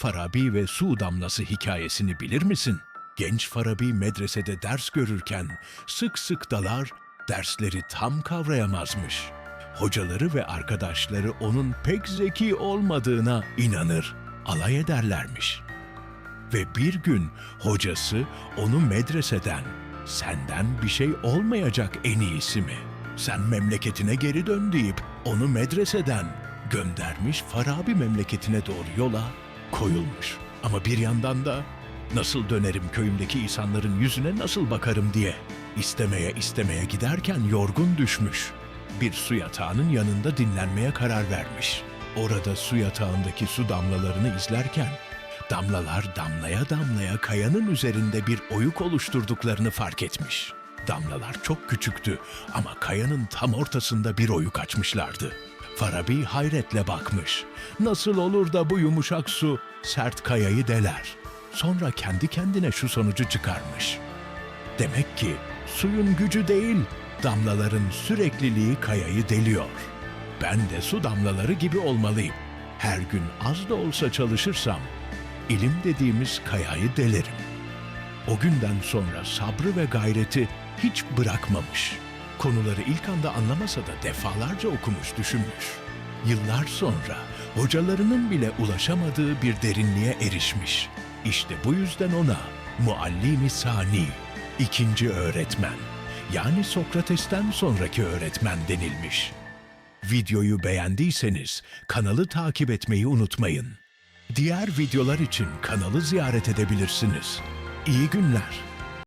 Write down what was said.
Farabi ve su damlası hikayesini bilir misin? Genç Farabi medresede ders görürken sık sık dalar, dersleri tam kavrayamazmış. Hocaları ve arkadaşları onun pek zeki olmadığına inanır, alay ederlermiş. Ve bir gün hocası onu medreseden, senden bir şey olmayacak en iyisi mi? Sen memleketine geri dön deyip onu medreseden göndermiş Farabi memleketine doğru yola koyulmuş. Ama bir yandan da nasıl dönerim köyümdeki insanların yüzüne nasıl bakarım diye istemeye istemeye giderken yorgun düşmüş. Bir su yatağının yanında dinlenmeye karar vermiş. Orada su yatağındaki su damlalarını izlerken Damlalar damlaya damlaya kayanın üzerinde bir oyuk oluşturduklarını fark etmiş. Damlalar çok küçüktü ama kayanın tam ortasında bir oyuk açmışlardı. Farabi hayretle bakmış. Nasıl olur da bu yumuşak su sert kayayı deler? Sonra kendi kendine şu sonucu çıkarmış. Demek ki suyun gücü değil, damlaların sürekliliği kayayı deliyor. Ben de su damlaları gibi olmalıyım. Her gün az da olsa çalışırsam, ilim dediğimiz kayayı delerim. O günden sonra sabrı ve gayreti hiç bırakmamış. Konuları ilk anda anlamasa da defalarca okumuş, düşünmüş. Yıllar sonra hocalarının bile ulaşamadığı bir derinliğe erişmiş. İşte bu yüzden ona muallimi sani, ikinci öğretmen, yani Sokrates'ten sonraki öğretmen denilmiş. Videoyu beğendiyseniz kanalı takip etmeyi unutmayın. Diğer videolar için kanalı ziyaret edebilirsiniz. İyi günler.